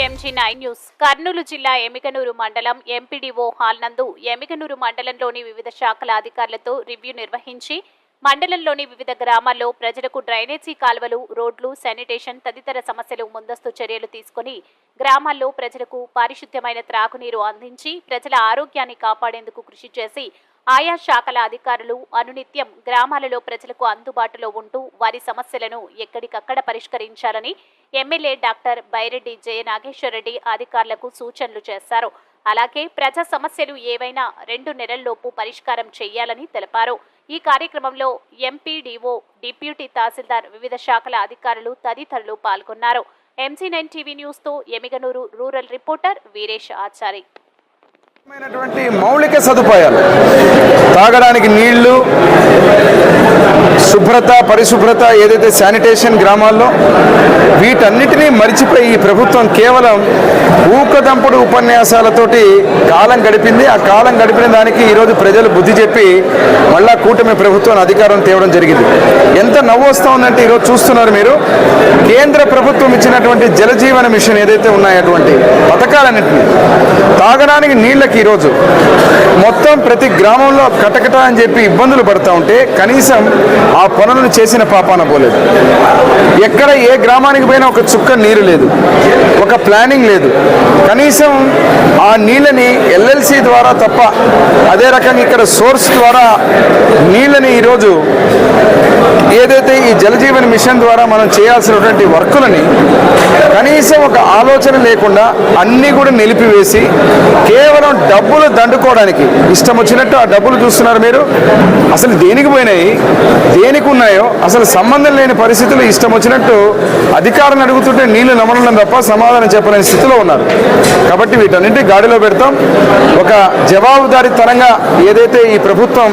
News. Kurnool జిల్లా ఎమికనూరు మండలం MPDO hall నందు ఎమికనూరు మండలంలోని వివిధ శాఖల అధికారులతో రివ్యూ నిర్వహించి మండలంలోని వివిధ గ్రామాల్లో ప్రజలకు డ్రైనేజీ కాలువలు రోడ్లు శానిటేషన్ తదితర సమస్యలు ముందస్తు చర్యలు తీసుకుని గ్రామాల్లో ప్రజలకు పారిశుద్ధ్యమైన త్రాగునీరు అందించి ప్రజల ఆరోగ్యాన్ని కాపాడేందుకు కృషి చేసి ఆయా శాఖల అధికారులు అనునిత్యం గ్రామాలలో ప్రజలకు అందుబాటులో ఉంటూ వారి సమస్యలను ఎక్కడికక్కడ పరిష్కరించాలని ఎమ్మెల్యే డాక్టర్ బైరెడ్డి జయ నాగేశ్వరరెడ్డి అధికారులకు సూచనలు చేశారు. అలాగే ప్రజా సమస్యలు ఏవైనా రెండు నెలల్లోపు పరిష్కారం చేయాలని తెలిపారు. ఈ కార్యక్రమంలో ఎంపీడీఓ డిప్యూటీ తహసీల్దార్ వివిధ శాఖల అధికారులు తదితరులు పాల్గొన్నారు. ఎంసీ నైన్ టీవీ న్యూస్తో ఎమిగనూరు రూరల్ రిపోర్టర్ వీరేష్ ఆచారి. మైనటువంటి మౌలిక సదుపాయాలు. తాగడానికి నీళ్ళు శుభ్రత పరిశుభ్రత ఏదైతే శానిటేషన్ గ్రామాల్లో వీటన్నిటినీ మరిచిపోయి ఈ ప్రభుత్వం కేవలం ఊకదంపుడు ఉపన్యాసాలతోటి కాలం గడిపింది. ఆ కాలం గడిపిన దానికి ఈరోజు ప్రజలు బుద్ధి చెప్పి మళ్ళా కూటమి ప్రభుత్వం అధికారం తేవడం జరిగింది. ఎంత నవ్వు వస్తూ ఉందంటే ఈరోజు చూస్తున్నారు మీరు. కేంద్ర ప్రభుత్వం ఇచ్చినటువంటి జలజీవన మిషన్ ఏదైతే ఉన్నాయటువంటి పథకాలన్నింటినీ తాగడానికి నీళ్ళకి ఈరోజు. మొత్తం ప్రతి గ్రామంలో కటకట అని చెప్పి ఇబ్బందులు పడుతూ ఉంటే కనీసం ఆ పనులను చేసిన పాపాన పోలేదు. ఎక్కడ ఏ గ్రామానికి పోయినా ఒక చుక్క నీరు లేదు. ఒక ప్లానింగ్ లేదు. కనీసం ఆ నీళ్ళని ఎల్ఎల్సి ద్వారా తప్ప అదే రకంగా ఇక్కడ సోర్స్ ద్వారా నీళ్ళని ఈరోజు ఏదైతే ఈ జలజీవన్ మిషన్ ద్వారా మనం చేయాల్సినటువంటి వర్కులని కనీసం ఒక ఆలోచన లేకుండా అన్నీ కూడా నిలిపివేసి కేవలం డబ్బులు దండుకోవడానికి ఇష్టం వచ్చినట్టు ఆ డబ్బులు చూస్తున్నారు మీరు? అసలు దేనికి పోయినాయి? దేనికి ఉన్నాయో? అసలు సంబంధం లేని పరిస్థితులు ఇష్టం వచ్చినట్టు అధికారులను అడుగుతుంటే నీళ్ళు నమ్మడం తప్ప సమాధానం చెప్పలేని స్థితిలో ఉన్నారు. కాబట్టి వీటన్నింటి గాడిలో పెడతాం. ఒక జవాబుదారీతనంగా ఏదైతే ఈ ప్రభుత్వం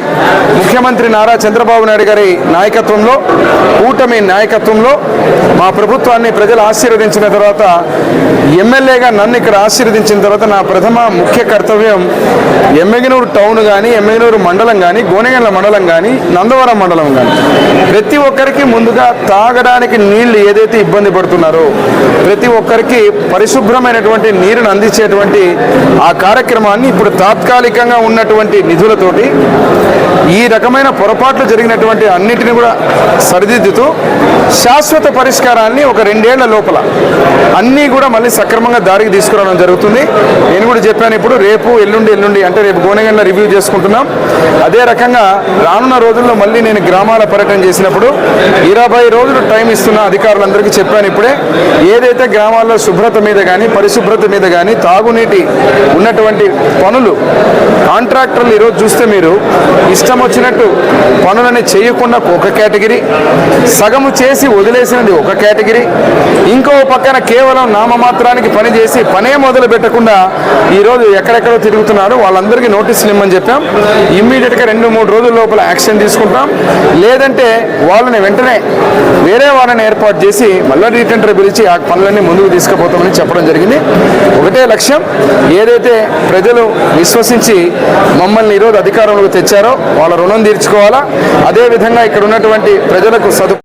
ముఖ్యమంత్రి నారా చంద్రబాబు నాయుడు గారి నాయకత్వంలో కూటమి నాయకత్వంలో మా ప్రభుత్వాన్ని ప్రజలు ఆశీర్వదించిన తర్వాత ఎమ్మెల్యేగా నన్ను ఇక్కడ ఆశీర్వదించిన తర్వాత నా ప్రథమ ముఖ్య కర్తవ్యం ఎమ్మెగినూరు టౌన్ కానీ ఎమ్మెగనూరు మండలం కానీ గోనెగండ్ల మండలం కానీ నందవరం మండలం కానీ ప్రతి ఒక్కరికి ముందుగా తాగడానికి నీళ్ళు ఏదైతే ఇబ్బంది పడుతున్నారో ప్రతి ఒక్కరికి పరిశుభ్రమైనటువంటి నీరును అందించేటువంటి ఆ కార్యక్రమాన్ని ఇప్పుడు తాత్కాలికంగా ఉన్నటువంటి నిధులతోటి ఈ రకమైన పొరపాట్లు జరిగినటువంటి అన్నిటిని కూడా సరిదిద్దుతూ శాశ్వత పరిష్కారాన్ని ఒక రెండేళ్ళ లోపల అన్నీ కూడా మళ్ళీ సక్రమంగా దారికి తీసుకురావడం జరుగుతుంది. నేను కూడా చెప్పాను ఇప్పుడు రేపు ఎల్లుండి ఎల్లుండి అంటే రేపు గోనెగండ్ల రివ్యూ చేసుకుంటున్నాం. అదే రకంగా రానున్న రోజుల్లో మళ్ళీ నేను గ్రామాల పర్యటన చేసినప్పుడు ఇరవై రోజులు టైం ఇస్తున్న అధికారులందరికీ చెప్పాను ఇప్పుడే. ఏదైతే గ్రామాల్లో శుభ్రత మీద కానీ పరిశుభ్రత మీద కానీ తాగునీటి ఉన్నటువంటి పనులు కాంట్రాక్టర్లు ఈరోజు చూస్తే మీరు ఇష్టం ఇష్టం వచ్చినట్టు పనులని చేయకుండా ఒక కేటగిరీ సగము చేసి వదిలేసినది ఒక కేటగిరీ ఇంకో పక్కన కేవలం నామమాత్రానికి పని చేసి పనే మొదలు పెట్టకుండా ఈరోజు ఎక్కడెక్కడో తిరుగుతున్నారు. వాళ్ళందరికీ నోటీసులు ఇమ్మని చెప్పాం. ఇమ్మీడియట్గా రెండు మూడు రోజుల లోపల యాక్షన్ తీసుకుంటాం. లేదంటే వాళ్ళని వెంటనే వేరే వాళ్ళని ఏర్పాటు చేసి మళ్ళీ రీటెండర్ పిలిచి ఆ పనులన్నీ ముందుకు తీసుకుపోతామని చెప్పడం జరిగింది. ఒకటే లక్ష్యం ఏదైతే ప్రజలు విశ్వసించి మమ్మల్ని ఈరోజు అధికారంలోకి తెచ్చారో వాళ్ళ రుణం తీర్చుకోవాలా? అదేవిధంగా ఇక్కడ ఉన్నటువంటి ప్రజలకు సదు